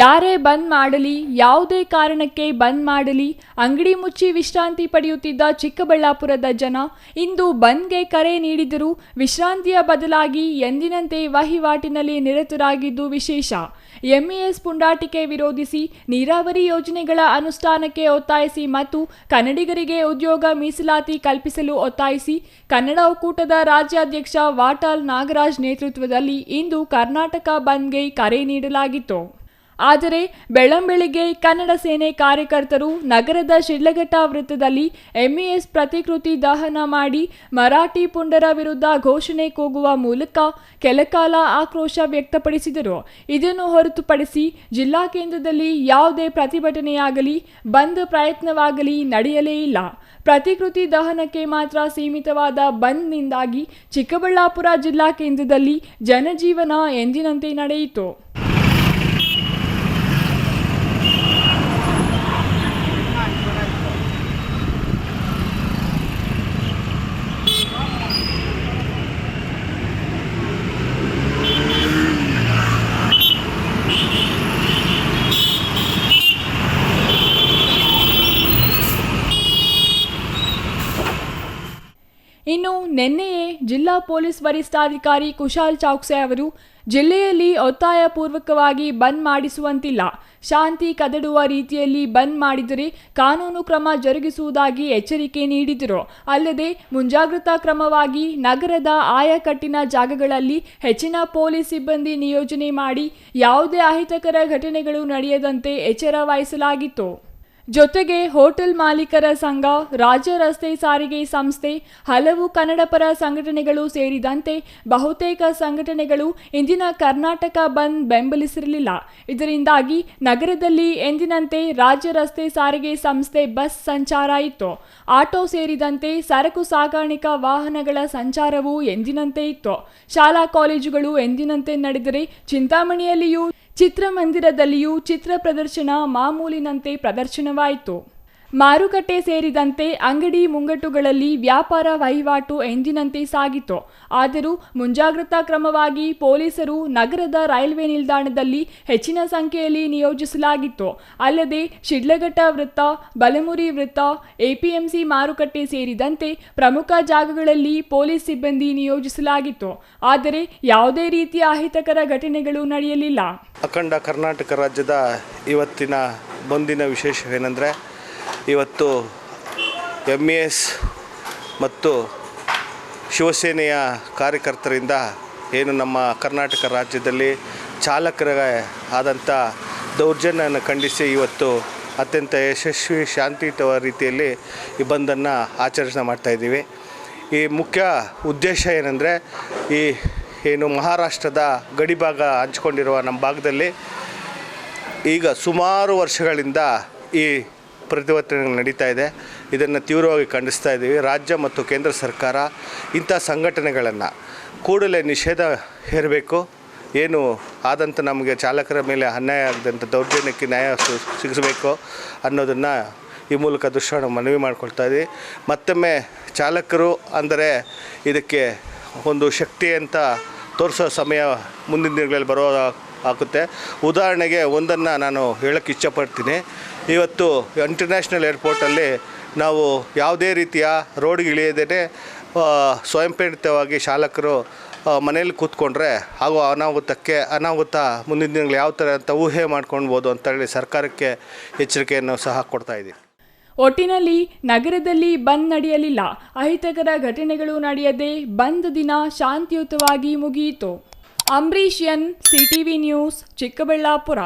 ಯಾರೇ ಬಂದ್ ಮಾಡಲಿ, ಯಾವುದೇ ಕಾರಣಕ್ಕೆ ಬಂದ್ ಮಾಡಲಿ, ಅಂಗಡಿ ಮುಚ್ಚಿ ವಿಶ್ರಾಂತಿ ಪಡೆಯುತ್ತಿದ್ದ ಚಿಕ್ಕಬಳ್ಳಾಪುರದ ಜನ ಇಂದು ಬಂದ್ಗೆ ಕರೆ ನೀಡಿದರೂ ವಿಶ್ರಾಂತಿಯ ಬದಲಾಗಿ ಎಂದಿನಂತೆ ವಹಿವಾಟಿನಲ್ಲಿ ನಿರತರಾಗಿದ್ದು ವಿಶೇಷ. ಎಂಇಎಸ್ ಪುಂಡಾಟಿಕೆ ವಿರೋಧಿಸಿ ನೀರಾವರಿ ಯೋಜನೆಗಳ ಅನುಷ್ಠಾನಕ್ಕೆ ಒತ್ತಾಯಿಸಿ ಮತ್ತು ಕನ್ನಡಿಗರಿಗೆ ಉದ್ಯೋಗ ಮೀಸಲಾತಿ ಕಲ್ಪಿಸಲು ಒತ್ತಾಯಿಸಿ ಕನ್ನಡ ಒಕ್ಕೂಟದ ರಾಜ್ಯಾಧ್ಯಕ್ಷ ವಾಟಾಲ್ ನಾಗರಾಜ್ ನೇತೃತ್ವದಲ್ಲಿ ಇಂದು ಕರ್ನಾಟಕ ಬಂದ್ಗೆ ಕರೆ ನೀಡಲಾಗಿತ್ತು. ಆದರೆ ಬೆಳ್ಳಂಬೆಳಿಗ್ಗೆ ಕನ್ನಡ ಸೇನೆ ಕಾರ್ಯಕರ್ತರು ನಗರದ ಶಿಡ್ಲಘಟ್ಟ ವೃತ್ತದಲ್ಲಿ ಎಂಇಎಸ್ ಪ್ರತಿಕೃತಿ ದಹನ ಮಾಡಿ ಮರಾಠಿ ಪುಂಡರ ವಿರುದ್ಧ ಘೋಷಣೆ ಕೂಗುವ ಮೂಲಕ ಕೆಲಕಾಲ ಆಕ್ರೋಶ ವ್ಯಕ್ತಪಡಿಸಿದರು. ಇದನ್ನು ಹೊರತುಪಡಿಸಿ ಜಿಲ್ಲಾ ಕೇಂದ್ರದಲ್ಲಿ ಯಾವುದೇ ಪ್ರತಿಭಟನೆಯಾಗಲಿ, ಬಂದ್ ಪ್ರಯತ್ನವಾಗಲಿ ನಡೆಯಲೇ ಇಲ್ಲ. ಪ್ರತಿಕೃತಿ ದಹನಕ್ಕೆ ಮಾತ್ರ ಸೀಮಿತವಾದ ಬಂದ್ನಿಂದಾಗಿ ಚಿಕ್ಕಬಳ್ಳಾಪುರ ಜಿಲ್ಲಾ ಕೇಂದ್ರದಲ್ಲಿ ಜನಜೀವನ ಎಂದಿನಂತೆ ನಡೆಯಿತು. ನಿನ್ನೆಯೇ ಜಿಲ್ಲಾ ಪೊಲೀಸ್ ವರಿಷ್ಠಾಧಿಕಾರಿ ಕುಶಾಲ್ ಚೌಕ್ಸೆ ಅವರು ಜಿಲ್ಲೆಯಲ್ಲಿ ಒತ್ತಾಯಪೂರ್ವಕವಾಗಿ ಬಂದ್ ಮಾಡಿಸುವಂತಿಲ್ಲ. ಶಾಂತಿ ಕದಡುವ ರೀತಿಯಲ್ಲಿ ಬಂದ್ ಮಾಡಿದರೆ ಕಾನೂನು ಕ್ರಮ ಜರುಗಿಸುವುದಾಗಿ ಎಚ್ಚರಿಕೆ ನೀಡಿದರು. ಅಲ್ಲದೆ ಮುಂಜಾಗ್ರತಾ ಕ್ರಮವಾಗಿ ನಗರದ ಆಯಕಟ್ಟಿನ ಜಾಗಗಳಲ್ಲಿ ಹೆಚ್ಚಿನ ಪೊಲೀಸ್ ಸಿಬ್ಬಂದಿ ನಿಯೋಜನೆ ಮಾಡಿ ಯಾವುದೇ ಅಹಿತಕರ ಘಟನೆಗಳು ನಡೆಯದಂತೆ ಎಚ್ಚರ ವಹಿಸಲಾಗಿತ್ತು. ಜೊತೆಗೆ ಹೋಟೆಲ್ ಮಾಲೀಕರ ಸಂಘ, ರಾಜ್ಯ ರಸ್ತೆ ಸಾರಿಗೆ ಸಂಸ್ಥೆ, ಹಲವು ಕನ್ನಡಪರ ಸಂಘಟನೆಗಳು ಸೇರಿದಂತೆ ಬಹುತೇಕ ಸಂಘಟನೆಗಳು ಇಂದಿನ ಕರ್ನಾಟಕ ಬಂದ್ ಬೆಂಬಲಿಸಿರಲಿಲ್ಲ. ಇದರಿಂದಾಗಿ ನಗರದಲ್ಲಿ ಎಂದಿನಂತೆ ರಾಜ್ಯ ರಸ್ತೆ ಸಾರಿಗೆ ಸಂಸ್ಥೆ ಬಸ್ ಸಂಚಾರ ಇತ್ತು. ಆಟೋ ಸೇರಿದಂತೆ ಸರಕು ಸಾಗಾಣಿಕಾ ವಾಹನಗಳ ಸಂಚಾರವೂ ಎಂದಿನಂತೆ ಇತ್ತು. ಶಾಲಾ ಕಾಲೇಜುಗಳು ಎಂದಿನಂತೆ ನಡೆದರೆ ಚಿಂತಾಮಣಿಯಲ್ಲಿಯೂ ಚಿತ್ರಮಂದಿರದಲ್ಲಿಯೂ ಚಿತ್ರ ಪ್ರದರ್ಶನ ಮಾಮೂಲಿನಂತೆ ಪ್ರದರ್ಶನವಾಯಿತು. ಮಾರುಕಟ್ಟೆ ಸೇರಿದಂತೆ ಅಂಗಡಿ ಮುಂಗಟ್ಟುಗಳಲ್ಲಿ ವ್ಯಾಪಾರ ವಹಿವಾಟು ಎಂದಿನಂತೆ ಸಾಗಿತು. ಆದರೂ ಮುಂಜಾಗ್ರತಾ ಕ್ರಮವಾಗಿ ಪೊಲೀಸರು ನಗರದ ರೈಲ್ವೆ ನಿಲ್ದಾಣದಲ್ಲಿ ಹೆಚ್ಚಿನ ಸಂಖ್ಯೆಯಲ್ಲಿ ನಿಯೋಜಿಸಲಾಗಿತ್ತು. ಅಲ್ಲದೆ ಶಿಡ್ಲಘಟ್ಟ ವೃತ್ತ, ಬಲಮುರಿ ವೃತ್ತ, ಎಪಿಎಂಸಿ ಮಾರುಕಟ್ಟೆ ಸೇರಿದಂತೆ ಪ್ರಮುಖ ಜಾಗಗಳಲ್ಲಿ ಪೊಲೀಸ್ ಸಿಬ್ಬಂದಿ ನಿಯೋಜಿಸಲಾಗಿತ್ತು. ಆದರೆ ಯಾವುದೇ ರೀತಿಯ ಅಹಿತಕರ ಘಟನೆಗಳು ನಡೆಯಲಿಲ್ಲ. ಅಖಂಡ ಕರ್ನಾಟಕ ರಾಜ್ಯದ ಇವತ್ತಿನ ಬಂದಿನ ವಿಶೇಷವೇನೆಂದರೆ ಇವತ್ತು ಎಂ ಎಸ್ ಮತ್ತು ಶಿವಸೇನೆಯ ಕಾರ್ಯಕರ್ತರಿಂದ ಏನು ನಮ್ಮ ಕರ್ನಾಟಕ ರಾಜ್ಯದಲ್ಲಿ ಚಾಲಕರ ಆದಂಥ ದೌರ್ಜನ್ಯವನ್ನು ಖಂಡಿಸಿ ಇವತ್ತು ಅತ್ಯಂತ ಯಶಸ್ವಿ ಶಾಂತಿಯುತ ರೀತಿಯಲ್ಲಿ ಈ ಬಂದನ್ನು ಆಚರಣೆ ಮಾಡ್ತಾಯಿದ್ದೀವಿ ಈ ಮುಖ್ಯ ಉದ್ದೇಶ ಏನಂದರೆ, ಈ ಏನು ಮಹಾರಾಷ್ಟ್ರದ ಗಡಿಭಾಗ ಹಂಚ್ಕೊಂಡಿರುವ ನಮ್ಮ ಭಾಗದಲ್ಲಿ ಈಗ ಸುಮಾರು ವರ್ಷಗಳಿಂದ ಈ ಪ್ರತಿಭಟನೆ ನಡೀತಾ ಇದೆ. ಇದನ್ನು ತೀವ್ರವಾಗಿ ಖಂಡಿಸ್ತಾ ಇದ್ದೀವಿ. ರಾಜ್ಯ ಮತ್ತು ಕೇಂದ್ರ ಸರ್ಕಾರ ಇಂಥ ಸಂಘಟನೆಗಳನ್ನು ಕೂಡಲೇ ನಿಷೇಧ ಹೇರಬೇಕು. ಏನು ಆದಂಥ ನಮಗೆ ಚಾಲಕರ ಮೇಲೆ ಅನ್ಯಾಯ ಆಗದಂಥ ದೌರ್ಜನ್ಯಕ್ಕೆ ನ್ಯಾಯ ಸಿಗಿಸಬೇಕು ಅನ್ನೋದನ್ನು ಈ ಮೂಲಕ ದೃಶ್ಯವನ್ನು ಮನವಿ ಮಾಡಿಕೊಳ್ತಾ ಇದ್ದೀವಿ. ಮತ್ತೊಮ್ಮೆ ಚಾಲಕರು ಅಂದರೆ ಇದಕ್ಕೆ ಒಂದು ಶಕ್ತಿ ಅಂತ ತೋರಿಸೋ ಸಮಯ ಮುಂದಿನ ದಿನಗಳಲ್ಲಿ ಬರೋ ಆಗುತ್ತೆ ಉದಾಹರಣೆಗೆ ಒಂದನ್ನು ನಾನು ಹೇಳೋಕ್ಕೆ ಇಷ್ಟಪಡ್ತೀನಿ. ಇವತ್ತು ಇಂಟರ್ನ್ಯಾಷನಲ್ ಏರ್ಪೋರ್ಟಲ್ಲಿ ನಾವು ಯಾವುದೇ ರೀತಿಯ ರೋಡ್ಗೆ ಇಳಿಯದೇ ಸ್ವಯಂ ಮನೆಯಲ್ಲಿ ಕೂತ್ಕೊಂಡ್ರೆ ಹಾಗೂ ಅನಾಹುತಕ್ಕೆ, ಅನಾಹುತ ಮುಂದಿನ ದಿನಗಳು ಯಾವ ಥರ ಅಂತ ಊಹೆ ಮಾಡ್ಕೊಳ್ಬೋದು ಅಂತೇಳಿ ಸರ್ಕಾರಕ್ಕೆ ಎಚ್ಚರಿಕೆಯನ್ನು ಸಹ ಕೊಡ್ತಾ ಇದ್ದೀವಿ ಒಟ್ಟಿನಲ್ಲಿ ನಗರದಲ್ಲಿ ಬಂದ್ ನಡೆಯಲಿಲ್ಲ. ಅಹಿತಕರ ಘಟನೆಗಳು ನಡೆಯದೆ ಬಂದ್ ದಿನ ಶಾಂತಿಯುತವಾಗಿ ಮುಗಿಯಿತು. Ambareesh N CTV news Chikkaballapur.